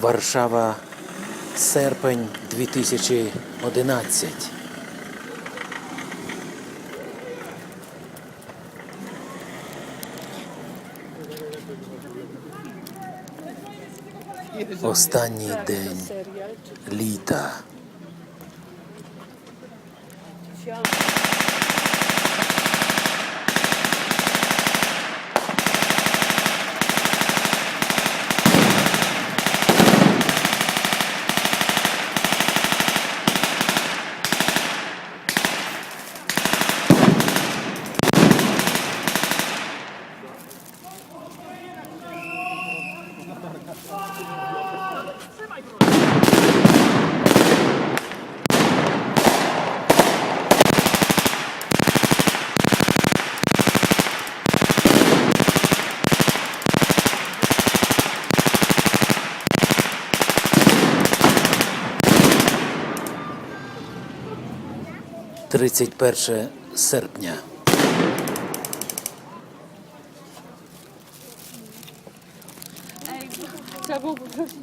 Варшава, серпень 2011. Останній день літа. Тридцять перше серпня. Trzeba było poprosić